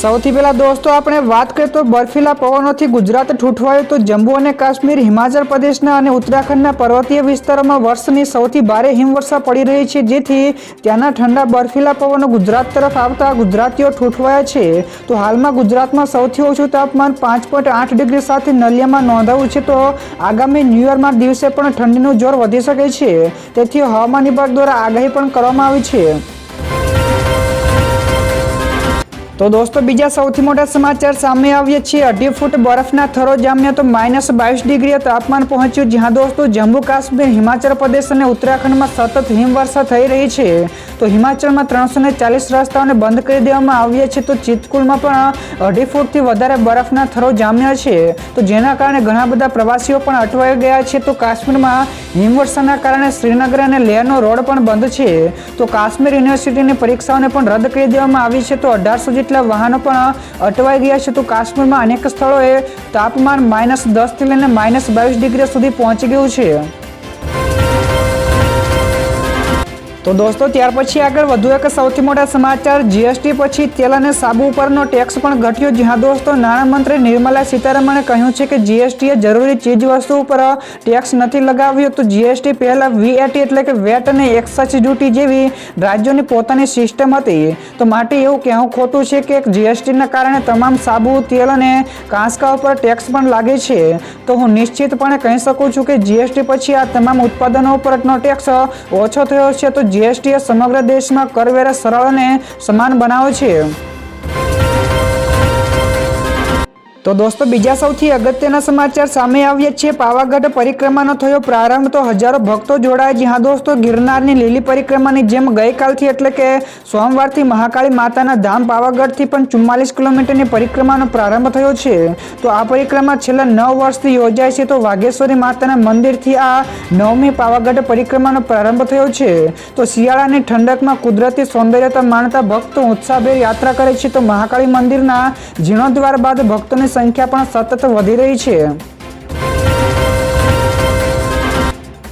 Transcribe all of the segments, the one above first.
સૌથી પહેલા દોસ્તો, આપણે વાત કરીએ તો બર્ફીલા પવનોથી ગુજરાત ઠૂંઠવાયું તો જમ્મુ અને કાશ્મીર, હિમાચલ પ્રદેશના અને ઉત્તરાખંડના પર્વતીય વિસ્તારોમાં વર્ષની સૌથી ભારે હિમવર્ષા પડી રહી છે, જેથી ત્યાંના ઠંડા બર્ફીલા પવનો ગુજરાત તરફ આવતા ગુજરાતીઓ ઠૂંઠવાયા છે. તો હાલમાં ગુજરાતમાં સૌથી ઓછું તાપમાન પાંચ પોઈન્ટ આઠ ડિગ્રી સાથે નલિયામાં નોંધાયું છે, તો આગામી ન્યૂ યરમાં દિવસે પણ ઠંડીનું જોર વધી શકે છે. તેથી હવામાન વિભાગ દ્વારા આગાહી પણ કરવામાં આવી છે. તો દોસ્તો, બીજા સૌથી મોટા સમાચાર સામે આવ્યા છે. અઢી ફૂટ બરફના થરો જામ્યા તો માઇનસ બાવીસ ડિગ્રીએ તાપમાન પહોંચ્યું, જ્યાં દોસ્તો જમ્મુ કાશ્મીર, હિમાચલ પ્રદેશ અને ઉત્તરાખંડમાં સતત હિમવર્ષા થઈ રહી છે. તો હિમાચલમાં ત્રણસો ને ચાલીસ રસ્તાઓને બંધ કરી દેવામાં આવ્યા છે. તો ચિત્તકુલમાં પણ અઢી ફૂટથી વધારે બરફના થરો જામ્યા છે. તો જેના કારણે ઘણા બધા પ્રવાસીઓ પણ અટવાઈ ગયા છે. તો કાશ્મીરમાં હિમવર્ષાના કારણે શ્રીનગર અને લેહનો રોડ પણ બંધ છે. તો કાશ્મીર યુનિવર્સિટીની પરીક્ષાઓને પણ રદ કરી દેવામાં આવી છે. તો અઢારસો જેટલા વાહનો પણ અટવાઈ ગયા છે તો કાશ્મીરમાં અનેક સ્થળોએ તાપમાન માઇનસ દસથી લઈને માઇનસ બાવીસ ડિગ્રી સુધી પહોંચી ગયું છે. તો દોસ્તો, ત્યાર પછી આગળ વધુ એક સૌથી મોટા સમાચાર. જીએસટી પછી તેલ અને સાબુ ઉપરનો ટેક્સ પણ ઘટ્યો, જ્યાં દોસ્તો નાણામંત્રી નિર્મલા સીતારમણે કહ્યું છે કે જીએસટીએ જરૂરી ચીજ વસ્તુ ઉપર ટેક્સ નથી લગાવ્યો. તો જીએસટી પહેલાં વીએટી એટલે કે વેટ અને એક્સાઇઝ ડ્યુટી જેવી રાજ્યોની પોતાની સિસ્ટમ હતી. તો માટે એવું કહેવું ખોટું છે કે જીએસટીના કારણે તમામ સાબુ, તેલ અને કાંસકા ઉપર ટેક્સ પણ લાગે છે. તો હું નિશ્ચિતપણે કહી શકું છું કે જીએસટી પછી આ તમામ ઉત્પાદનો ઉપરનો ટેક્સ ઓછો થયો છે. તો જીએસટીએ સમગ્ર દેશમાં કરવેરા સરળ અને સમાન બનાવ્યો છે. તો દોસ્તો, બીજા સૌથી અગત્યના સમાચાર સામે આવ્યા છે. પાવાગઢ પરિક્રમાનો થયો પ્રારંભ તો હજારો ભક્તો જોડાયા. જ્યાં દોસ્તો, ગિરનારની લીલી પરિક્રમાની જેમ ગઈકાલથી એટલે કે સોમવારથી મહાકાળી માતાના ધામ પાવાગઢથી પણ ચુમ્માલીસ કિલોમીટરની પરિક્રમાનો પ્રારંભ થયો છે. તો આ પરિક્રમા છેલ્લા નવ વર્ષથી યોજાય છે. તો વાઘેશ્વરી માતાના મંદિરથી આ નવમી પાવાગઢ પરિક્રમાનો પ્રારંભ થયો છે. તો શિયાળાની ઠંડકમાં કુદરતી સૌંદર્યતા માણતા ભક્તો ઉત્સાહભેર યાત્રા કરે છે. તો મહાકાળી મંદિરના જીર્ણોદ્વાર બાદ ભક્તોની સંખ્યા પણ સતત વધી રહી છે.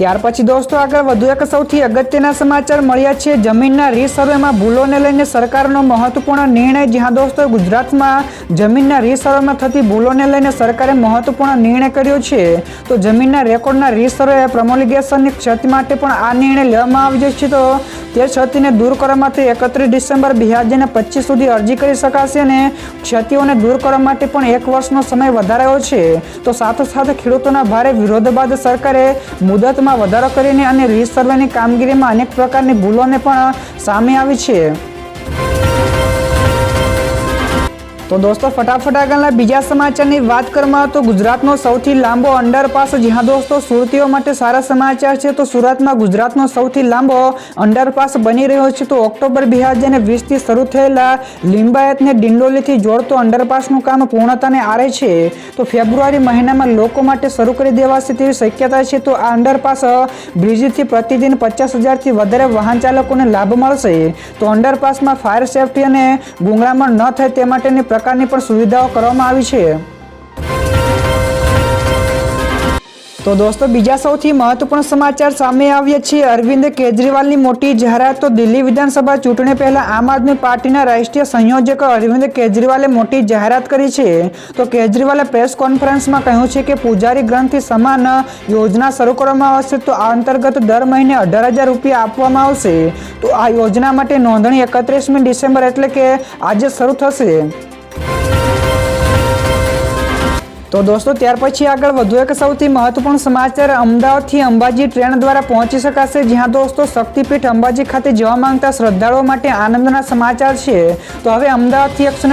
ત્યાર પછી દોસ્તો આગળ વધુ એક સૌથી અગત્યના સમાચાર મળ્યા છે. જમીનના રીસર્વેમાં ભૂલોને લઈને સરકારનો મહત્વપૂર્ણ નિર્ણય, જ્યાં દોસ્તો ગુજરાતમાં જમીનના રીસરોમાં થતી ભૂલોને લઈને સરકારે મહત્વપૂર્ણ નિર્ણય કર્યો છે. તો જમીનના રેકોર્ડના રીસર્વે પ્રમોલિગેશનની ક્ષતિ માટે પણ આ નિર્ણય લેવામાં આવ્યો છે તો તે ક્ષતિને દૂર કરવા માટે એકત્રીસ ડિસેમ્બર બે હજાર પચીસ સુધી અરજી કરી શકાશે અને ક્ષતિઓને દૂર કરવા માટે પણ એક વર્ષનો સમય વધારાયો છે. તો સાથોસાથ ખેડૂતોના ભારે વિરોધ બાદ સરકારે મુદતમાં વધારો કરીને અને રીસર્વેની કામગીરીમાં અનેક પ્રકારની ભૂલોને પણ સામે આવી છે. તો દોસ્તો, ફટાફટ આગળના બીજા સમાચારની વાત કરવામાં તો ગુજરાતનો સૌથી લાંબો અંડરપાસ જ્યાં દોસ્તો, સુરતીઓ માટે સારા સમાચાર છે તો સુરતમાં ગુજરાતનો સૌથી લાંબો અંડરપાસ બની રહ્યો છે. તો ઓક્ટોબર બે હજાર વીસથી શરૂ થયેલા લિંબાયતને ડિંડોલીથી જોડતો અંડરપાસનું કામ પૂર્ણતાને આરે છે. તો ફેબ્રુઆરી મહિનામાં લોકો માટે શરૂ કરી દેવાશે તેવી શક્યતા છે. તો આ અંડરપાસ બ્રિજથી પ્રતિદિન પચાસ હજારથી વધારે વાહન ચાલકોને લાભ મળશે. તો અંડરપાસમાં ફાયર સેફટી અને ગુંગળામણ ન થાય તે માટેની પ્રકારની પણ સુવિધાઓ કરવામાં આવી છે. તો દોસ્તો, બીજા સૌથી મહત્વપૂર્ણ સમાચાર સામે આવ્યા છે અરવિંદ કેજરીવાલની મોટી જાહેરાત તો દિલ્હી વિધાનસભા ચૂંટણી પહેલા આમ આદમી પાર્ટીના રાષ્ટ્રીય સંયોજક અરવિંદ કેજરીવાલે મોટી જાહેરાત કરી છે. તો કેજરીવાલે પ્રેસ કોન્ફરન્સમાં કહ્યું છે કે પૂજારી ગ્રંથથી સમાન યોજના શરૂ કરવામાં આવશે તો આ અંતર્ગત દર મહિને અઢાર હજાર રૂપિયા આપવામાં આવશે. તો આ યોજના માટે નોંધણી એકત્રીસમી ડિસેમ્બર એટલે કે આજે શરૂ થશે. તો દોસ્તો, ત્યાર પછી આગળ વધુ એક સૌથી મહત્વપૂર્ણ સમાચાર અમદાવાદથી અંબાજી ટ્રેન દ્વારા પહોંચી શકાશે, જ્યાં દોસ્તો શક્તિપીઠ અંબાજી ખાતે જવા માંગતા શ્રદ્ધાળુઓ માટે આનંદના સમાચાર છે. તો હવે અમદાવાદથી એકસો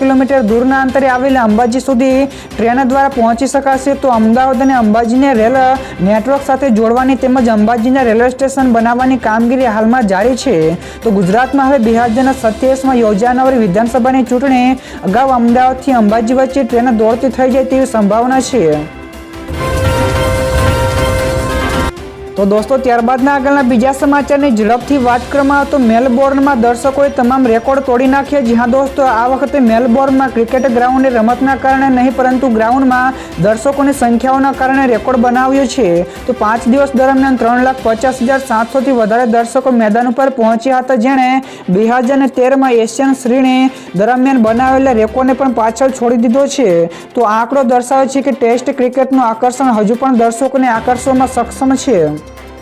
કિલોમીટર દૂરના અંતરે આવેલા અંબાજી સુધી ટ્રેન દ્વારા પહોંચી શકાશે. તો અમદાવાદ અને અંબાજીને રેલ નેટવર્ક સાથે જોડવાની તેમજ અંબાજીના રેલવે સ્ટેશન બનાવવાની કામગીરી હાલમાં જારી છે. તો ગુજરાતમાં હવે બે હજાર સત્યાવીસમાં યોજાનારી વિધાનસભાની ચૂંટણી અગાઉ અમદાવાદથી અંબાજી વચ્ચે ટ્રેન દોડતી થઈ જાય તેવી સંભાવના છે તો દોસ્તો, ત્યારબાદના આગળના બીજા સમાચારની ઝડપથી વાત કરવામાં આવે તો મેલબોર્નમાં દર્શકોએ તમામ રેકોર્ડ તોડી નાખ્યા. જ્યાં દોસ્તો, આ વખતે મેલબોર્નમાં ક્રિકેટ ગ્રાઉન્ડની રમતના કારણે નહીં, પરંતુ ગ્રાઉન્ડમાં દર્શકોની સંખ્યાઓના કારણે રેકોર્ડ બનાવ્યો છે. તો પાંચ દિવસ દરમિયાન ત્રણ લાખ પચાસ હજાર સાતસોથી વધારે દર્શકો મેદાન ઉપર પહોંચ્યા હતા, જેણે બે હજાર તેરમાં એશિયન શ્રેણી દરમિયાન બનાવેલા રેકોર્ડને પણ પાછળ છોડી દીધો છે. તો આંકડો દર્શાવે છે કે ટેસ્ટ ક્રિકેટનું આકર્ષણ હજુ પણ દર્શકોને આકર્ષવામાં સક્ષમ છે.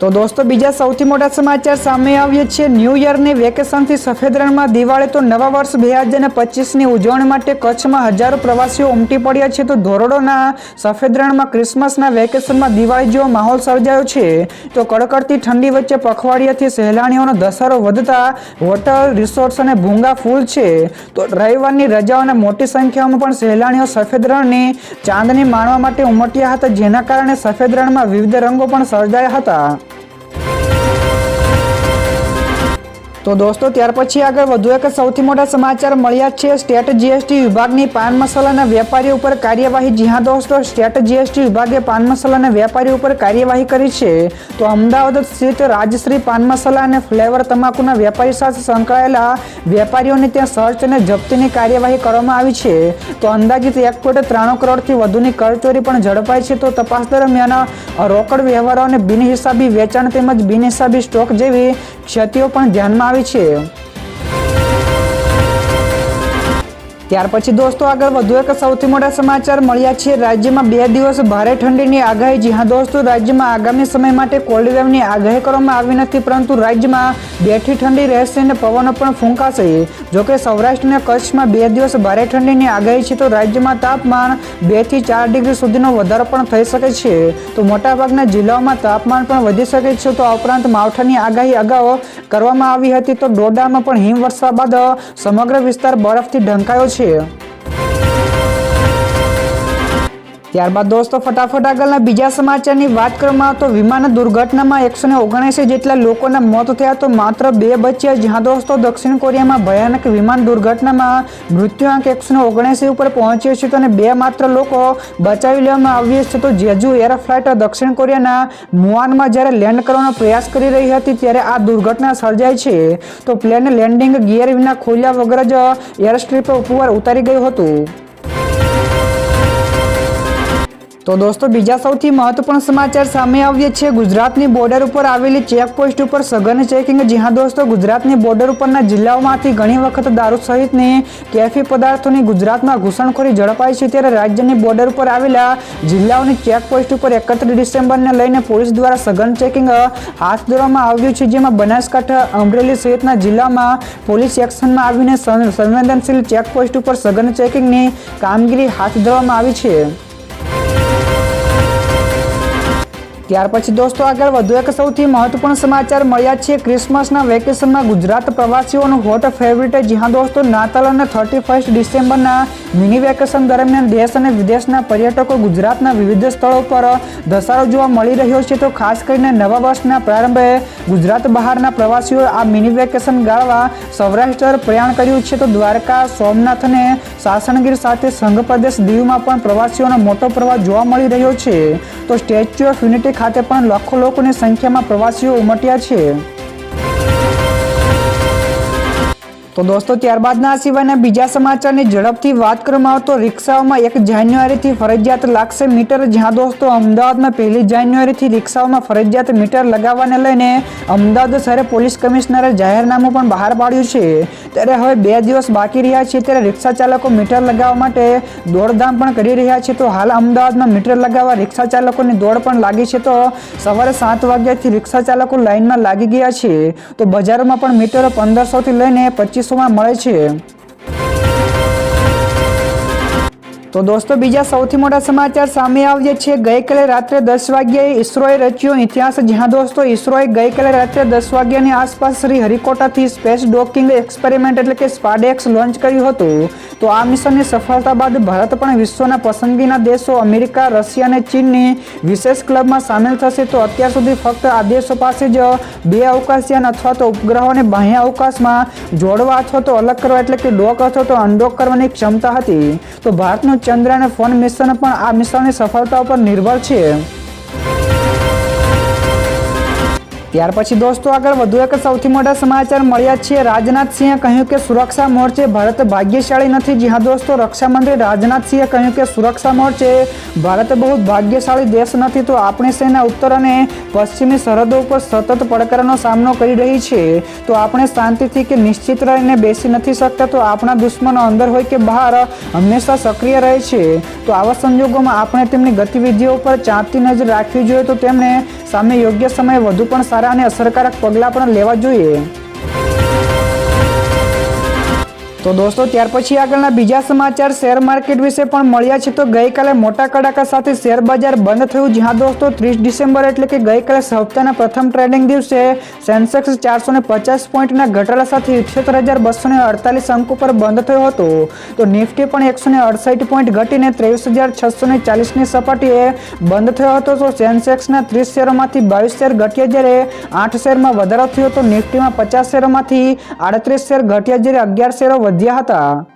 તો દોસ્તો, બીજા સૌથી મોટા સમાચાર સામે આવ્યો છે. ન્યૂ યરની વેકેશનથી સફેદ રણમાં દિવાળી તો નવા વર્ષ બે હજાર પચીસની ઉજવણી માટે કચ્છમાં હજારો પ્રવાસીઓ ઉમટી પડ્યા છે. તો ધોરડોના સફેદ રણમાં ક્રિસમસના વેકેશનમાં દિવાળી જેવો માહોલ સર્જાયો છે. તો કડકડતી ઠંડી વચ્ચે પખવાડિયાથી સહેલાણીઓનો ધસારો વધતા હોટલ, રિસોર્ટ્સ અને ભૂંગા ફૂલ છે. તો રવિવારની રજાઓને મોટી સંખ્યામાં પણ સહેલાણીઓ સફેદ રણની ચાંદની માણવા માટે ઉમટ્યા હતા, જેના કારણે સફેદ રણમાં વિવિધ રંગો પણ સર્જાયા હતા. તો દોસ્તો, ત્યાર પછી આગળ વધુ એક સૌથી મોટા સમાચાર મળ્યા છે. સ્ટેટ જીએસટી વિભાગની પાન મસાલાના વેપારી ઉપર કાર્યવાહી. જ્યાં દોસ્તો, સ્ટેટ જીએસટી વિભાગે પાન મસાલાના વેપારીઓ ઉપર કાર્યવાહી કરી છે. તો અમદાવાદ સ્થિત રાજશ્રી પાન મસાલા અને ફ્લેવર તમાકુના વેપારી સાથે સંકળાયેલા વેપારીઓને ત્યાં સર્ચ અને જપ્તીની કાર્યવાહી કરવામાં આવી છે. તો અંદાજિત એક પોઈન્ટ ત્રાણું કરોડથી વધુની કરચોરી પણ ઝડપાઈ છે. તો તપાસ દરમિયાન રોકડ વ્યવહારો અને બિનહિસાબી વેચાણ તેમજ બિનહિસાબી સ્ટોક જેવી ક્ષતિઓ પણ ધ્યાનમાં આવી છે ત્યાર પછી દોસ્તો, આગળ વધુ એક સૌથી મોટા સમાચાર મળ્યા છે. રાજ્યમાં બે દિવસ ભારે ઠંડીની આગાહી જ્યાં દોસ્તો, રાજ્યમાં આગામી સમય માટે કોલ્ડ વેવની આગાહી કરવામાં આવી નથી, પરંતુ રાજ્યમાં બેઠી ઠંડી રહેશે અને પવનો પણ ફૂંકાશે. જોકે સૌરાષ્ટ્ર અને કચ્છમાં બે દિવસ ભારે ઠંડીની આગાહી છે, તો રાજ્યમાં તાપમાન બેથી ચાર ડિગ્રી સુધીનો વધારો પણ થઈ શકે છે. તો મોટાભાગના જિલ્લાઓમાં તાપમાન પણ વધી શકે છે, તો આ ઉપરાંત માવઠાની આગાહી અગાઉ કરવામાં આવી હતી, તો ડોડામાં પણ હિમવર્ષા બાદ સમગ્ર વિસ્તાર બરફથી ઢંકાયો છે. too. ત્યારબાદ દોસ્તો, ફટાફટ આગળના બીજા સમાચારની વાત કરવામાં તો વિમાન દુર્ઘટનામાં એકસો ને ઓગણએંસી જેટલા લોકોના મોત થયા તો માત્ર બે બચ્યા જ્યાં દોસ્તો, દક્ષિણ કોરિયામાં ભયાનક વિમાન દુર્ઘટનામાં મૃત્યુઆંક એકસો ને ઓગણએંસી ઉપર પહોંચ્યો છે અને બે માત્ર લોકો બચાવી લેવામાં આવ્યા છે. તો જેજુ એર ફ્લાઇટ દક્ષિણ કોરિયાના મુઆનમાં જ્યારે લેન્ડ કરવાનો પ્રયાસ કરી રહી હતી ત્યારે આ દુર્ઘટના સર્જાઈ છે. તો પ્લેન લેન્ડિંગ ગિયર વિના ખોલ્યા વગર જ એર સ્ટ્રીપ ઉપર ઉતારી ગયું હતું. તો દોસ્તો, બીજા સૌથી મહત્વપૂર્ણ સમાચાર સામે આવ્યા છે. ગુજરાતની બોર્ડર ઉપર આવેલી ચેકપોસ્ટ ઉપર સઘન ચેકિંગ જ્યાં દોસ્તો, ગુજરાતની બોર્ડર ઉપરના જિલ્લાઓમાંથી ઘણી વખત દારૂ સહિતની કેફી પદાર્થોની ગુજરાતમાં ઘૂસણખોરી ઝડપાઈ છે. ત્યારે રાજ્યની બોર્ડર ઉપર આવેલા જિલ્લાઓની ચેકપોસ્ટ ઉપર એકત્રીસ ડિસેમ્બરને લઈને પોલીસ દ્વારા સઘન ચેકિંગ હાથ ધરવામાં આવ્યું છે. જેમાં બનાસકાંઠા, અમરેલી સહિતના જિલ્લામાં પોલીસ એક્શનમાં આવીને સંવેદનશીલ ચેકપોસ્ટ ઉપર સઘન ચેકિંગની કામગીરી હાથ ધરવામાં આવી છે. ત્યાર પછી દોસ્તો આગળ વધુ એક સૌથી મહત્વપૂર્ણ સમાચાર મળ્યા છે. ક્રિસમસના વેકેશનમાં ગુજરાત પ્રવાસીઓનું હોટ ફેવરિટ જ્યાં દોસ્તો નાતાલ અને થર્ટી ફર્સ્ટ ડિસેમ્બરના મિની વેકેશન દરમિયાન દેશ અને વિદેશના પર્યટકો ગુજરાતના વિવિધ સ્થળો પર ધસારો જોવા મળી રહ્યો છે. તો ખાસ કરીને નવા વર્ષના પ્રારંભે ગુજરાત બહારના પ્રવાસીઓ આ મિની વેકેશન ગાળવા સૌરાષ્ટ્ર પ્રયાણ કર્યું છે. તો દ્વારકા, સોમનાથ અને સાસણગીર સાથે સંઘ પ્રદેશ દીવમાં પણ પ્રવાસીઓનો મોટો પ્રવાહ જોવા મળી રહ્યો છે. તો સ્ટેચ્યુ ઓફ યુનિટી ખાતે પણ લાખો લોકોની સંખ્યામાં પ્રવાસીઓ ઉમટ્યા છે. તો દોસ્તો, ત્યારબાદના સિવાયના બીજા સમાચારની ઝડપથી વાત કરવામાં આવે તો રિક્ષાઓમાં એક જાન્યુઆરીથી ફરજિયાત લાગશે મીટર, જ્યાં દોસ્તો અમદાવાદમાં પહેલી જાન્યુઆરીથી રિક્ષાઓમાં ફરજિયાત મીટર લગાવવાને લઈને અમદાવાદ શહેર પોલીસ કમિશનરે જાહેરનામું પણ બહાર પાડ્યું છે. ત્યારે હવે બે દિવસ બાકી રહ્યા છે, ત્યારે રિક્ષા ચાલકો મીટર લગાવવા માટે દોડધામ પણ કરી રહ્યા છે. તો હાલ અમદાવાદમાં મીટર લગાવવા રિક્ષા ચાલકોની દોડ પણ લાગી છે. તો સવારે સાત વાગ્યાથી રિક્ષા ચાલકો લાઇનમાં લાગી ગયા છે. તો બજારોમાં પણ મીટરો પંદરસોથી લઈને પચીસોમાં મળે છે તો દોસ્તો, બીજા સૌથી મોટા સમાચાર સામે આવ્યા છે. ગઈકાલે રાત્રે દસ વાગ્યાએ ઇસરોએ રચ્યો ઇતિહાસ. જ્યાં દોસ્તો ઇસરોએ ગઈકાલે રાત્રે દસ વાગ્યાની આસપાસ શ્રી હરિકોટાથી સ્પેસ ડોકિંગ એક્સપેરિમેન્ટ એટલે કે સ્પાડેક્સ લોન્ચ કર્યું હતું. તો આ મિશનની સફળતા બાદ ભારત પણ વિશ્વના પસંદગીના દેશો અમેરિકા, રશિયા અને ચીનની વિશેષ ક્લબમાં સામેલ થશે. તો અત્યાર સુધી ફક્ત આ દેશો પાસે જ બે અવકાશયાન અથવા તો ઉપગ્રહોને બાહ્ય અવકાશમાં જોડવા અથવા તો અલગ કરવા એટલે કે ડોક અથવા તો અનડોક કરવાની ક્ષમતા હતી. તો ભારતનું ચંદ્રયાન ફોન મિશન પણ આ મિશનની સફળતા ઉપર નિર્ભર છે. ત્યાર પછી દોસ્તો આગળ વધુ એક સૌથી મોટા સમાચાર મળ્યા છે. રાજનાથસિંહે કહ્યું કે સુરક્ષા મોરચે ભારત ભાગ્યશાળી નથી. જી હા દોસ્તો, રક્ષામંત્રી રાજનાથસિંહે કહ્યું કે સુરક્ષા મોરચે ભારત બહુ ભાગ્યશાળી દેશ નથી. તો આપણી સેના ઉત્તર અને પશ્ચિમી સરહદો ઉપર સતત પડકારનો સામનો કરી રહી છે. તો આપણે શાંતિથી કે નિશ્ચિત રહીને બેસી નથી શકતા, તો આપણા દુશ્મનો અંદર હોય કે બહાર હંમેશા સક્રિય રહે છે. તો આવા સંજોગોમાં આપણે તેમની ગતિવિધિઓ પર ચાંપતી નજર રાખવી જોઈએ. તો તેમને સામે યોગ્ય સમયે વધુ પણ સારા અને અસરકારક પગલાં પણ લેવા જોઈએ. તો દોસ્તો, ત્યાર પછી આગળના બીજા સમાચાર શેર માર્કેટ વિશે પણ મળ્યા છે. તો ગઈકાલે મોટા કડાકા સાથે શેર બજાર બંધ થયું, જ્યાં દોસ્તો ત્રીસ ડિસેમ્બર એટલે કે ગઈકાલે સપ્તાહના પ્રથમ ટ્રેડિંગ દિવસે સેન્સેક્સ ચારસો ને પચાસ પોઈન્ટના ઘટાડા સાથે ઇઠ્યોતેર હજાર બસો ને અડતાલીસ અંક ઉપર બંધ થયો હતો. તો નિફ્ટી પણ એકસો ને અડસઠ પોઈન્ટ ઘટીને ત્રેવીસ હજાર છસો ને ચાલીસની સપાટીએ બંધ થયો હતો. તો સેન્સેક્સના ત્રીસ શેરોમાંથી બાવીસ શેર ઘટ્યા જ્યારે આઠ શેરમાં વધારો થયો. તો નિફ્ટીમાં પચાસ શેરોમાંથી આડત્રીસ શેર ઘટ્યા જ્યારે અગિયાર શેરો વધ્યા હતા